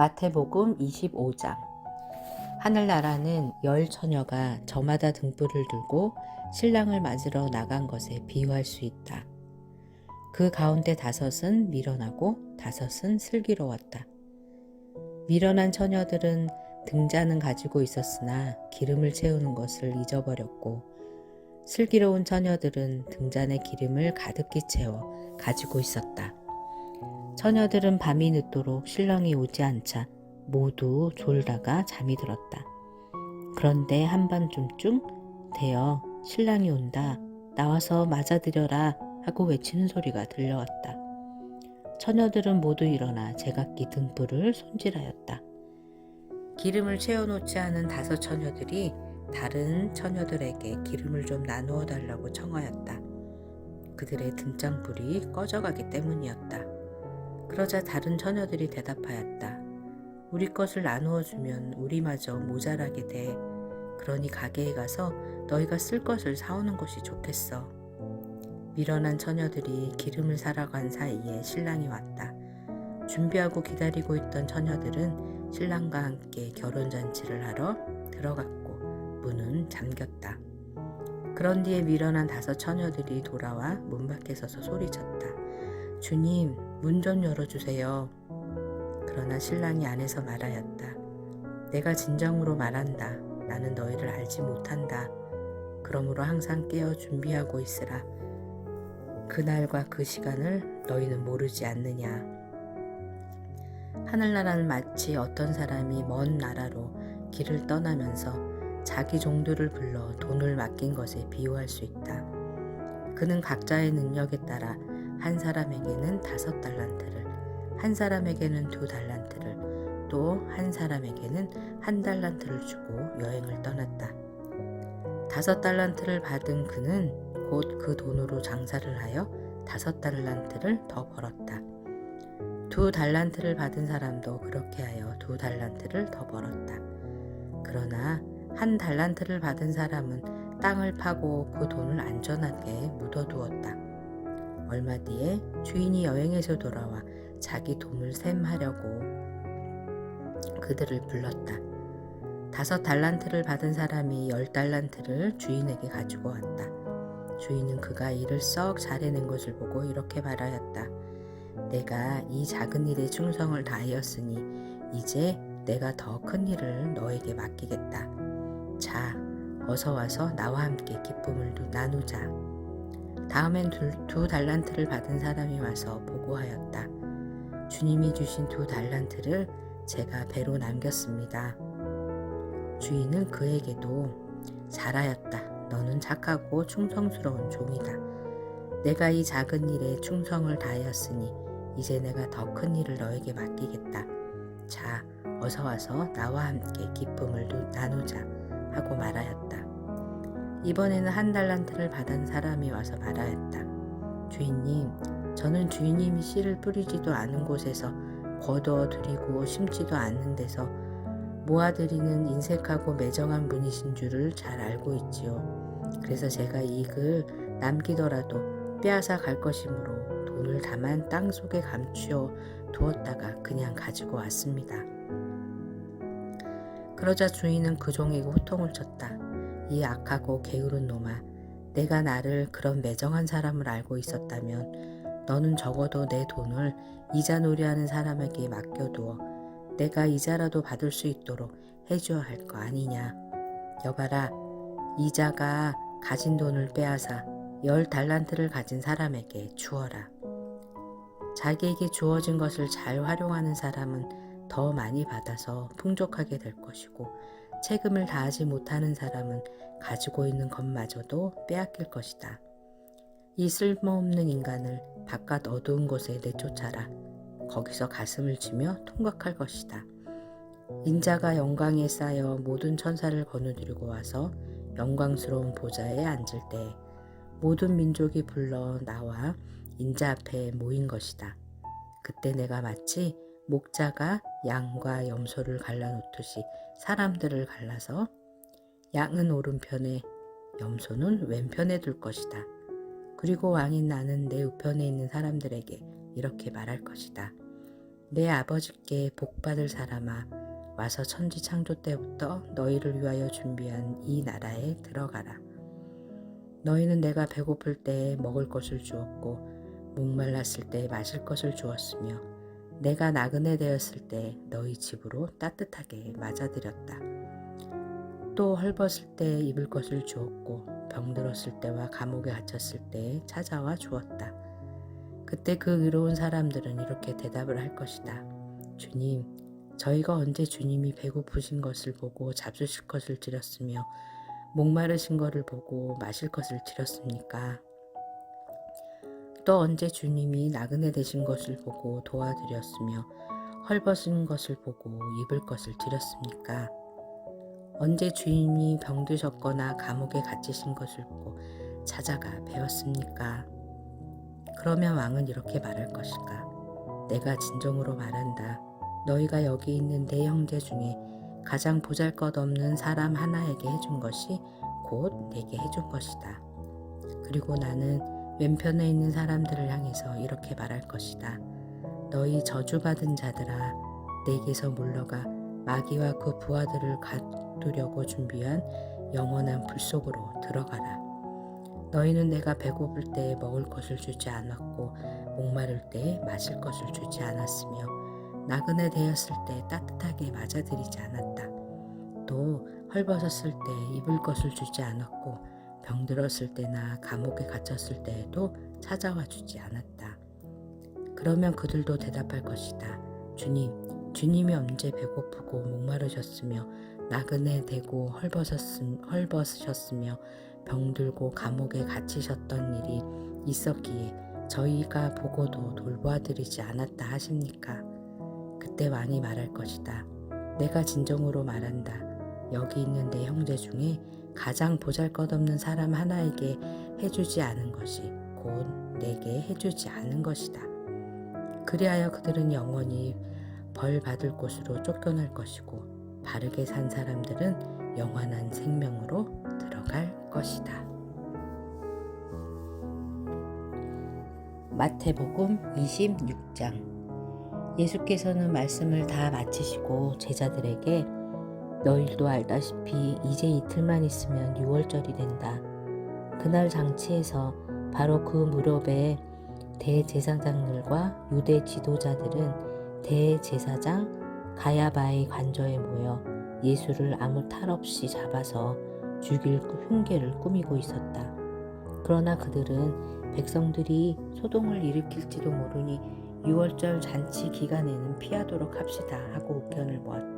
마태복음 25장 하늘나라는 열 처녀가 저마다 등불을 들고 신랑을 맞으러 나간 것에 비유할 수 있다. 그 가운데 다섯은 미련하고 다섯은 슬기로웠다. 미련한 처녀들은 등잔은 가지고 있었으나 기름을 채우는 것을 잊어버렸고 슬기로운 처녀들은 등잔에 기름을 가득히 채워 가지고 있었다. 처녀들은 밤이 늦도록 신랑이 오지 않자 모두 졸다가 잠이 들었다. 그런데 한밤중쯤 되어 신랑이 온다. 나와서 맞아들여라 하고 외치는 소리가 들려왔다. 처녀들은 모두 일어나 제각기 등불을 손질하였다. 기름을 채워놓지 않은 다섯 처녀들이 다른 처녀들에게 기름을 좀 나누어 달라고 청하였다. 그들의 등장불이 꺼져가기 때문이었다. 그러자 다른 처녀들이 대답하였다. 우리 것을 나누어 주면 우리마저 모자라게 돼. 그러니 가게에 가서 너희가 쓸 것을 사오는 것이 좋겠어. 미련한 처녀들이 기름을 사러 간 사이에 신랑이 왔다. 준비하고 기다리고 있던 처녀들은 신랑과 함께 결혼잔치를 하러 들어갔고 문은 잠겼다. 그런 뒤에 미련한 다섯 처녀들이 돌아와 문 밖에 서서 소리쳤다. 주님, 문 좀 열어주세요. 그러나 신랑이 안에서 말하였다. 내가 진정으로 말한다. 나는 너희를 알지 못한다. 그러므로 항상 깨어 준비하고 있으라. 그날과 그 시간을 너희는 모르지 않느냐. 하늘나라는 마치 어떤 사람이 먼 나라로 길을 떠나면서 자기 종들을 불러 돈을 맡긴 것에 비유할 수 있다. 그는 각자의 능력에 따라 한 사람에게는 다섯 달란트를, 한 사람에게는 두 달란트를, 또 한 사람에게는 한 달란트를 주고 여행을 떠났다. 다섯 달란트를 받은 그는 곧 그 돈으로 장사를 하여 다섯 달란트를 더 벌었다. 두 달란트를 받은 사람도 그렇게 하여 두 달란트를 더 벌었다. 그러나 한 달란트를 받은 사람은 땅을 파고 그 돈을 안전하게 묻어두었다. 얼마 뒤에 주인이 여행에서 돌아와 자기 돈을 셈하려고 그들을 불렀다. 다섯 달란트를 받은 사람이 열 달란트를 주인에게 가지고 왔다. 주인은 그가 일을 썩 잘해낸 것을 보고 이렇게 말하였다. 내가 이 작은 일에 충성을 다하였으니 이제 내가 더 큰 일을 너에게 맡기겠다. 자, 어서 와서 나와 함께 기쁨을 나누자. 다음엔 두, 두 달란트를 받은 사람이 와서 보고하였다. 주님이 주신 두 달란트를 제가 배로 남겼습니다. 주인은 그에게도 잘하였다. 너는 착하고 충성스러운 종이다. 내가 이 작은 일에 충성을 다하였으니 이제 내가 더 큰 일을 너에게 맡기겠다. 자, 어서 와서 나와 함께 기쁨을 나누자 하고 말하였다. 이번에는 한 달란트를 받은 사람이 와서 말하였다. 주인님, 저는 주인님이 씨를 뿌리지도 않은 곳에서 드리고 심지도 않는 데서 모아드리는 인색하고 매정한 분이신 줄을 잘 알고 있지요. 그래서 제가 이익을 남기더라도 빼앗아 갈 것이므로 돈을 다만 땅 속에 감추어 두었다가 그냥 가지고 왔습니다. 그러자 주인은 그 종에게 호통을 쳤다. 이 악하고 게으른 놈아, 내가 나를 그런 매정한 사람을 알고 있었다면 너는 적어도 내 돈을 이자 놀이하는 사람에게 맡겨두어 내가 이자라도 받을 수 있도록 해줘야 할 거 아니냐. 여봐라, 이자가 가진 돈을 빼앗아 열 달란트를 가진 사람에게 주어라. 자기에게 주어진 것을 잘 활용하는 사람은 더 많이 받아서 풍족하게 될 것이고 책임을 다하지 못하는 사람은 가지고 있는 것마저도 빼앗길 것이다. 이 쓸모없는 인간을 바깥 어두운 곳에 내쫓아라. 거기서 가슴을 치며 통각할 것이다. 인자가 영광에 쌓여 모든 천사를 거느들고 와서 영광스러운 보좌에 앉을 때 모든 민족이 불러 나와 인자 앞에 모인 것이다. 그때 내가 마치 목자가 양과 염소를 갈라놓듯이 사람들을 갈라서 양은 오른편에 염소는 왼편에 둘 것이다. 그리고 왕인 나는 내 우편에 있는 사람들에게 이렇게 말할 것이다. 내 아버지께 복받을 사람아 와서 천지 창조 때부터 너희를 위하여 준비한 이 나라에 들어가라. 너희는 내가 배고플 때 먹을 것을 주었고 목말랐을 때 마실 것을 주었으며 내가 나그네 되었을 때 너희 집으로 따뜻하게 맞아들였다. 또 헐벗을 때 입을 것을 주었고 병들었을 때와 감옥에 갇혔을 때 찾아와 주었다. 그때 그 의로운 사람들은 이렇게 대답을 할 것이다. 주님, 저희가 언제 주님이 배고프신 것을 보고 잡수실 것을 드렸으며 목마르신 것을 보고 마실 것을 드렸습니까? 또 언제 주님이 나그네 되신 것을 보고 도와드렸으며 헐벗은 것을 보고 입을 것을 드렸습니까? 언제 주님이 병드셨거나 감옥에 갇히신 것을 보고 찾아가 배웠습니까? 그러면 왕은 이렇게 말할 것일까? 내가 진정으로 말한다. 너희가 여기 있는 내 형제 중에 가장 보잘 것 없는 사람 하나에게 해준 것이 곧 내게 해준 것이다. 그리고 나는 왼편에 있는 사람들을 향해서 이렇게 말할 것이다. 너희 저주받은 자들아, 내게서 물러가 마귀와 그 부하들을 가두려고 준비한 영원한 불 속으로 들어가라. 너희는 내가 배고플 때 먹을 것을 주지 않았고 목마를 때 마실 것을 주지 않았으며 나그네 되었을 때 따뜻하게 맞아들이지 않았다. 또 헐벗었을 때 입을 것을 주지 않았고 병들었을 때나 감옥에 갇혔을 때에도 찾아와 주지 않았다. 그러면 그들도 대답할 것이다. 주님, 주님이 언제 배고프고 목마르셨으며 나그네 되고 헐벗었음, 헐벗으셨으며 병들고 감옥에 갇히셨던 일이 있었기에 저희가 보고도 돌보아드리지 않았다 하십니까? 그때 왕이 말할 것이다. 내가 진정으로 말한다. 여기 있는 내 형제 중에 가장 보잘것없는 사람 하나에게 해주지 않은 것이 곧 내게 해주지 않은 것이다. 그리하여 그들은 영원히 벌 받을 곳으로 쫓겨날 것이고 바르게 산 사람들은 영원한 생명으로 들어갈 것이다. 마태복음 26장 예수께서는 말씀을 다 마치시고 제자들에게 너희도 알다시피 이제 이틀만 있으면 6월절이 된다. 그날 장치에서 바로 그 무렵에 대제사장들과 유대 지도자들은 대제사장 가야바의 관저에 모여 예수를 아무 탈 없이 잡아서 죽일 흉계를 꾸미고 있었다. 그러나 그들은 백성들이 소동을 일으킬지도 모르니 6월절 잔치 기간에는 피하도록 합시다 하고 의견을 모았다.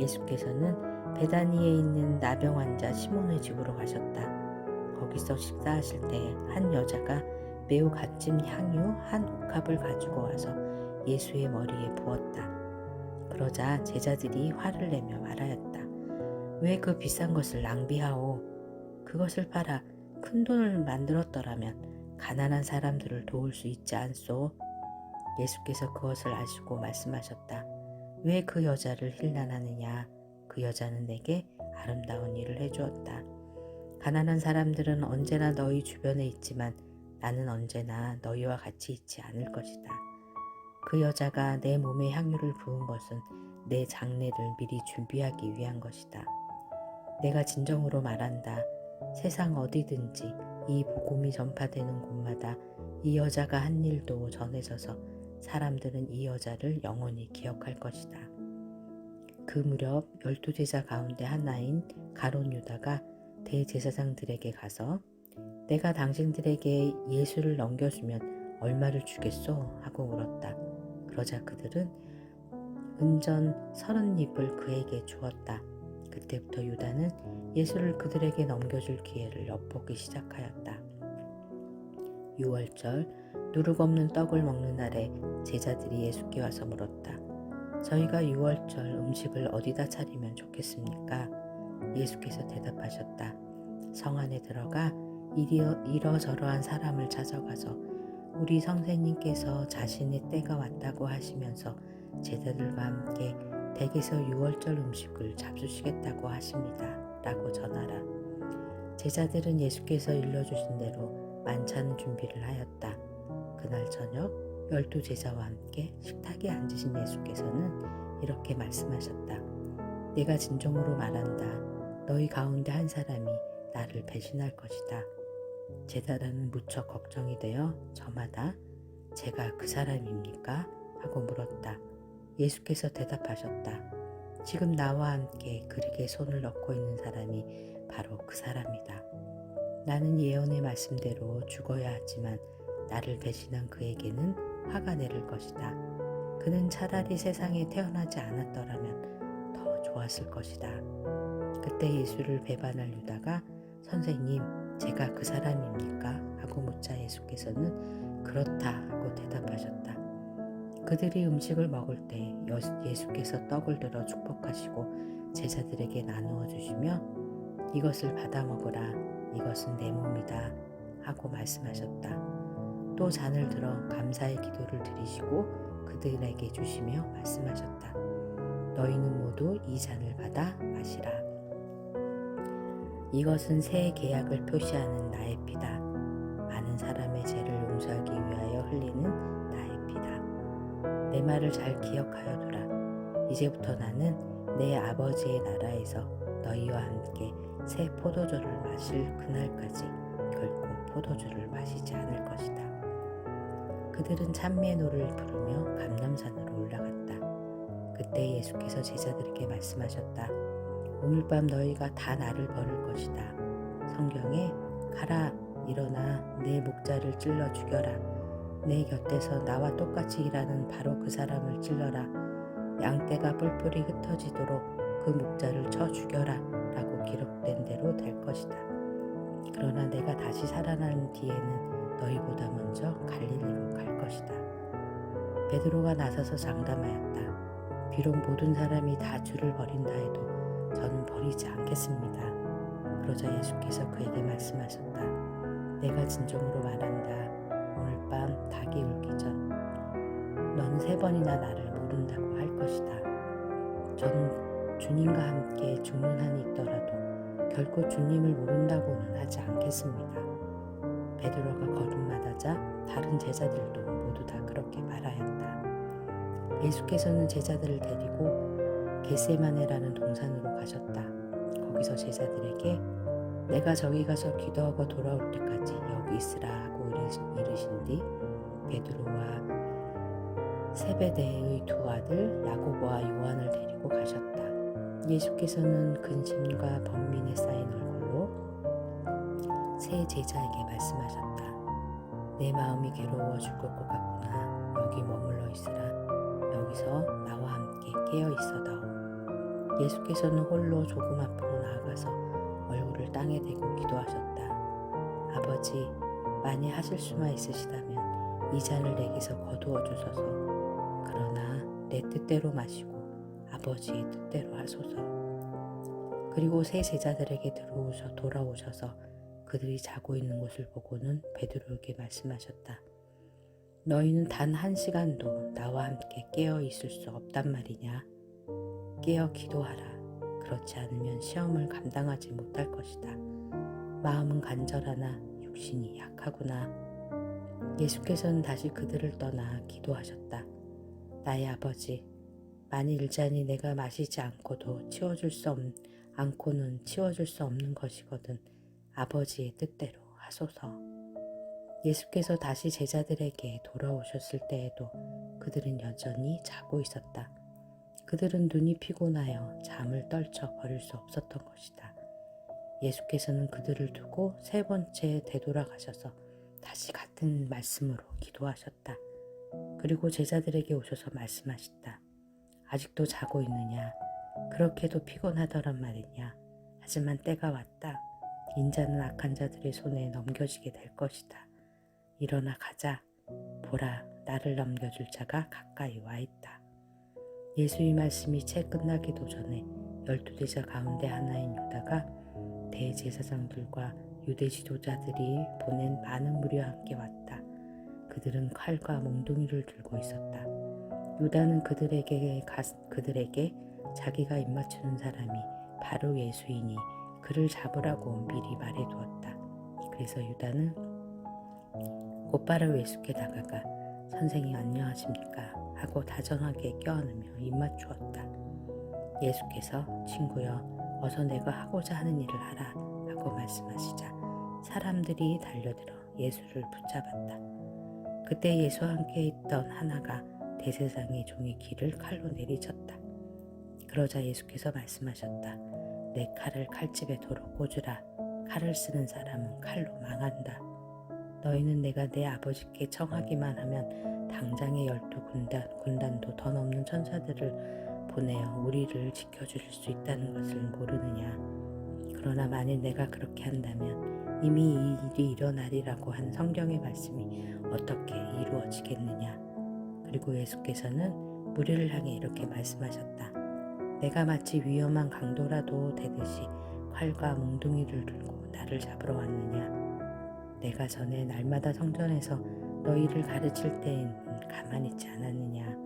예수께서는 베다니에 있는 나병 환자 시몬의 집으로 가셨다. 거기서 식사하실 때한 여자가 매우 값진 향유 한 옥합을 가지고 와서 예수의 머리에 부었다. 그러자 제자들이 화를 내며 말하였다. 왜 그 비싼 것을 낭비하오? 그것을 팔아 큰 돈을 만들었더라면 가난한 사람들을 도울 수 있지 않소? 예수께서 그것을 아시고 말씀하셨다. 왜 그 여자를 힐난하느냐? 그 여자는 내게 아름다운 일을 해주었다. 가난한 사람들은 언제나 너희 주변에 있지만 나는 언제나 너희와 같이 있지 않을 것이다. 그 여자가 내 몸에 향유를 부은 것은 내 장례를 미리 준비하기 위한 것이다. 내가 진정으로 말한다. 세상 어디든지 이 복음이 전파되는 곳마다 이 여자가 한 일도 전해져서 사람들은 이 여자를 영원히 기억할 것이다. 그 무렵 열두 제자 가운데 하나인 가론 유다가 대제사장들에게 가서 내가 당신들에게 예수를 넘겨주면 얼마를 주겠소? 하고 물었다. 그러자 그들은 은전 서른 잎을 그에게 주었다. 그때부터 유다는 예수를 그들에게 넘겨줄 기회를 엿보기 시작하였다. 6월절 누룩 없는 떡을 먹는 날에 제자들이 예수께 와서 물었다. 저희가 6월절 음식을 어디다 차리면 좋겠습니까? 예수께서 대답하셨다. 성 안에 들어가 이리어, 이러저러한 사람을 찾아가서 우리 선생님께서 자신의 때가 왔다고 하시면서 제자들과 함께 댁에서 6월절 음식을 잡수시겠다고 하십니다. 라고 전하라. 제자들은 예수께서 일러주신 대로 만찬 준비를 하였다. 그날 저녁 열두 제자와 함께 식탁에 앉으신 예수께서는 이렇게 말씀하셨다. 내가 진정으로 말한다. 너희 가운데 한 사람이 나를 배신할 것이다. 제자들은 무척 걱정이 되어 저마다 제가 그 사람입니까? 하고 물었다. 예수께서 대답하셨다. 지금 나와 함께 그릇에 손을 넣고 있는 사람이 바로 그 사람이다. 나는 예언의 말씀대로 죽어야 하지만 나를 배신한 그에게는 화가 내릴 것이다. 그는 차라리 세상에 태어나지 않았더라면 더 좋았을 것이다. 그때 예수를 배반할 유다가 선생님, 제가 그 사람입니까? 하고 묻자 예수께서는 그렇다 하고 대답하셨다. 그들이 음식을 먹을 때 여- 예수께서 떡을 들어 축복하시고 제자들에게 나누어 주시며 이것을 받아 먹으라 이것은 내 몸이다 하고 말씀하셨다. 또 잔을 들어 감사의 기도를 드리시고 그들에게 주시며 말씀하셨다. 너희는 모두 이 잔을 받아 마시라. 이것은 새 계약을 표시하는 나의 피다. 많은 사람의 죄를 용서하기 위하여 흘리는 나의 피다. 내 말을 잘 기억하여 두라. 이제부터 나는 내 아버지의 나라에서 너희와 함께 새 포도주를 마실 그날까지 결코 포도주를 마시지 않을 것이다. 그들은 찬미의 노래를 부르며 감람산으로 올라갔다. 그때 예수께서 제자들에게 말씀하셨다. 오늘 밤 너희가 다 나를 버릴 것이다. 성경에 가라 일어나 내 목자를 찔러 죽여라. 내 곁에서 나와 똑같이 일하는 바로 그 사람을 찔러라. 양떼가 뿔뿔이 흩어지도록 그 목자를 쳐 죽여라. 라고 기록된 대로 될 것이다. 그러나 내가 다시 살아난 뒤에는 너희보다 먼저 갈릴리로 갈 것이다. 베드로가 나서서 장담하였다. 비록 모든 사람이 다 주를 버린다 해도 저는 버리지 않겠습니다. 그러자 예수께서 그에게 말씀하셨다. 내가 진정으로 말한다. 오늘 밤 닭이 울기 전 너는 세 번이나 나를 모른다고 할 것이다. 저는 주님과 함께 죽는 한이 있더라도 결코 주님을 모른다고는 하지 않겠습니다. 베드로가 거듭나다자 다른 제자들도 모두 다 그렇게 말하였다. 예수께서는 제자들을 데리고 겟세마네라는 동산으로 가셨다. 거기서 제자들에게 내가 저기 가서 기도하고 돌아올 때까지 여기 있으라 하고 이르신, 이르신 뒤 베드로와 세베대의 두 아들 야고보와 요한을 데리고 가셨다. 예수께서는 근심과 번민에 쌓인 얼굴 로세 제자에게 말씀하셨다. 내 마음이 괴로워 죽을 것 같구나. 여기 머물러 있으라. 여기서 나와 함께 깨어 있어다오. 예수께서는 홀로 조금 앞으로 나아가서 얼굴을 땅에 대고 기도하셨다. 아버지, 만일 하실 수만 있으시다면 이 잔을 내게서 거두어 주소서. 그러나 내 뜻대로 마시고 아버지의 뜻대로 하소서. 그리고 세 제자들에게 들어오셔 돌아오셔서 그들이 자고 있는 것을 보고는 베드로에게 말씀하셨다. 너희는 단 한 시간도 나와 함께 깨어 있을 수 없단 말이냐? 깨어 기도하라. 그렇지 않으면 시험을 감당하지 못할 것이다. 마음은 간절하나 육신이 약하구나. 예수께서는 다시 그들을 떠나 기도하셨다. 나의 아버지, 만일 일잔이 내가 마시지 않고도 치워줄 수 없, 않고는 치워줄 수 없는 것이거든 아버지의 뜻대로 하소서. 예수께서 다시 제자들에게 돌아오셨을 때에도 그들은 여전히 자고 있었다. 그들은 눈이 피곤하여 잠을 떨쳐 버릴 수 없었던 것이다. 예수께서는 그들을 두고 세 번째 되돌아가셔서 다시 같은 말씀으로 기도하셨다. 그리고 제자들에게 오셔서 말씀하셨다. 아직도 자고 있느냐? 그렇게도 피곤하더란 말이냐? 하지만 때가 왔다. 인자는 악한 자들의 손에 넘겨지게 될 것이다. 일어나 가자. 보라, 나를 넘겨줄 자가 가까이 와 있다. 예수의 말씀이 채 끝나기도 전에 열두 제자 가운데 하나인 유다가 대제사장들과 유대 지도자들이 보낸 많은 무리와 함께 왔다. 그들은 칼과 몽둥이를 들고 있었다. 유다는 그들에게 가, 그들에게 자기가 입맞추는 사람이 바로 예수이니 그를 잡으라고 미리 말해두었다. 그래서 유다는 곧바로 예수께 다가가 선생님 안녕하십니까 하고 다정하게 껴안으며 입맞추었다. 예수께서 친구여 어서 내가 하고자 하는 일을 하라 하고 말씀하시자 사람들이 달려들어 예수를 붙잡았다. 그때 예수와 함께 있던 하나가 대세상의 종의 귀를 칼로 내리쳤다. 그러자 예수께서 말씀하셨다. 내 칼을 칼집에 도로 꽂으라. 칼을 쓰는 사람은 칼로 망한다. 너희는 내가 내 아버지께 청하기만 하면 당장의 열두 군단, 군단도 더 넘는 천사들을 보내어 우리를 지켜주실 수 있다는 것을 모르느냐. 그러나 만일 내가 그렇게 한다면 이미 이 일이 일어나리라고 한 성경의 말씀이 어떻게 이루어지겠느냐. 그리고 예수께서는 무리를 향해 이렇게 말씀하셨다. 내가 마치 위험한 강도라도 되듯이 활과 몽둥이를 들고 나를 잡으러 왔느냐. 내가 전에 날마다 성전에서 너희를 가르칠 때에는 가만히 있지 않았느냐.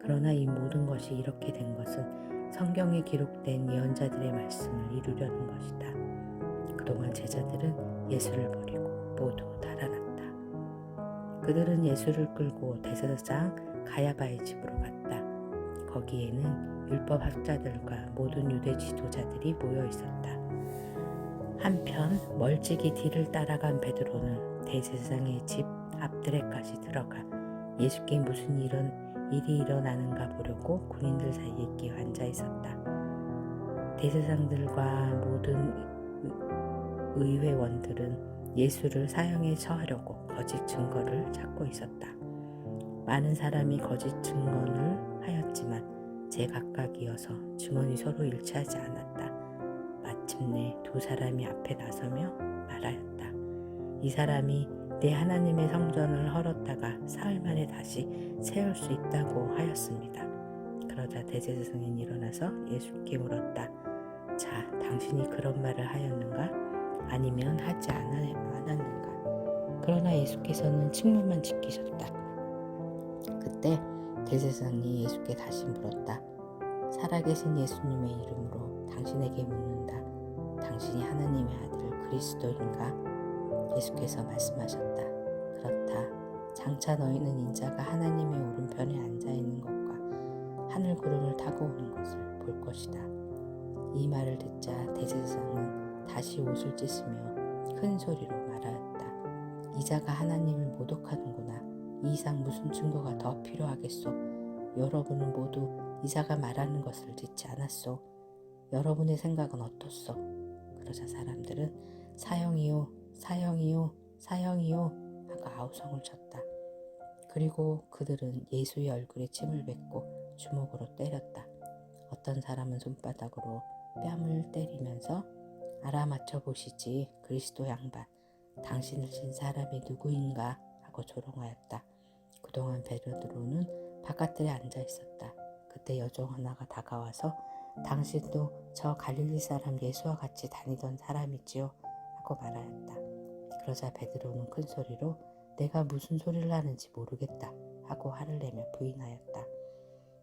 그러나 이 모든 것이 이렇게 된 것은 성경에 기록된 예언자들의 말씀을 이루려는 것이다. 그동안 제자들은 예수를 버리고 모두 달아났다. 그들은 예수를 끌고 대제사장 가야바의 집으로 갔다. 거기에는 율법 학자들과 모든 유대 지도자들이 모여 있었다. 한편 멀찍이 뒤를 따라간 베드로는 대제사장의 집 앞드레까지 들어가 예수께 무슨 일은 일이 일어나는가 보려고 군인들 사이에 끼어 앉아 있었다. 대제사장들과 모든 의- 의회원들은 예수를 사형에 처하려고 거짓 증거를 찾고 있었다. 많은 사람이 거짓 증언을 하였지만 제각각이어서 증언이 서로 일치하지 않았다. 마침내 두 사람이 앞에 나서며 말하였다. 이 사람이 내 하나님의 성전을 헐었다가 사흘 만에 다시 세울 수 있다고 하였습니다. 그러자 대제사장이 일어나서 예수께 물었다. 자, 당신이 그런 말을 하였는가? 아니면 하지 않았는가? 그러나 예수께서는 침묵만 지키셨다. 그때 대제사장이 예수께 다시 물었다. 살아계신 예수님의 이름으로 당신에게 묻는다. 당신이 하나님의 아들 그리스도인가? 예수께서 말씀하셨다. 그렇다. 장차 너희는 인자가 하나님의 오른편에 앉아 있는 것과 하늘 구름을 타고 오는 것을 볼 것이다. 이 말을 듣자 대제사장은 다시 옷을 찢으며 큰 소리로 말하였다. 이자가 하나님을 모독하는구나. 이 이상 무슨 증거가 더 필요하겠소? 여러분은 모두 이자가 말하는 것을 듣지 않았소. 여러분의 생각은 어떻소? 그러자 사람들은 사형이요, 사형이요, 사형이요 하고 아우성을 쳤다. 그리고 그들은 예수의 얼굴에 침을 뱉고 주먹으로 때렸다. 어떤 사람은 손바닥으로 뺨을 때리면서 알아맞혀 보시지 그리스도 양반 당신을 친 사람이 누구인가 하고 조롱하였다. 그동안 베르드로는 바깥들에 앉아 있었다. 그때 여종 하나가 다가와서 당신도 저 갈릴리 사람 예수와 같이 다니던 사람이지요 하고 말하였다. 그러자 베드로는 큰 소리로 내가 무슨 소리를 하는지 모르겠다 하고 화를 내며 부인하였다.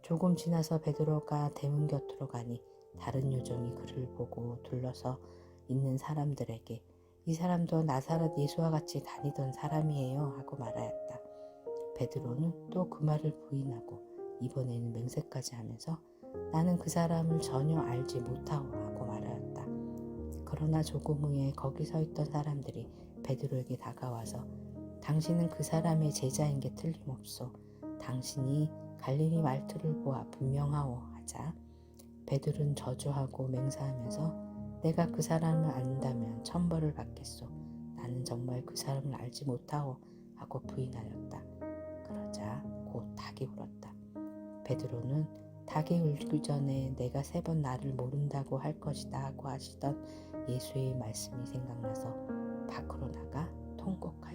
조금 지나서 베드로가 대문 곁으로 가니 다른 요정이 그를 보고 둘러서 있는 사람들에게 이 사람도 나사렛 예수와 같이 다니던 사람이에요 하고 말하였다. 베드로는 또 그 말을 부인하고 이번에는 맹세까지 하면서 나는 그 사람을 전혀 알지 못하오 하고 말하였다. 그러나 조금 후에 거기 서 있던 사람들이 베드로에게 다가와서 당신은 그 사람의 제자인 게 틀림없소. 당신이 갈릴리 말투를 보아 분명하오 하자 베드로는 저주하고 맹세하면서 내가 그 사람을 안다면 천벌을 받겠소. 나는 정말 그 사람을 알지 못하오 하고 부인하였다. 그러자 곧 닭이 울었다. 베드로는 닭이 울기 전에 내가 세 번 나를 모른다고 할 것이다 하고 하시던 예수의 말씀이 생각나서 밖으로 나가 통곡하였다.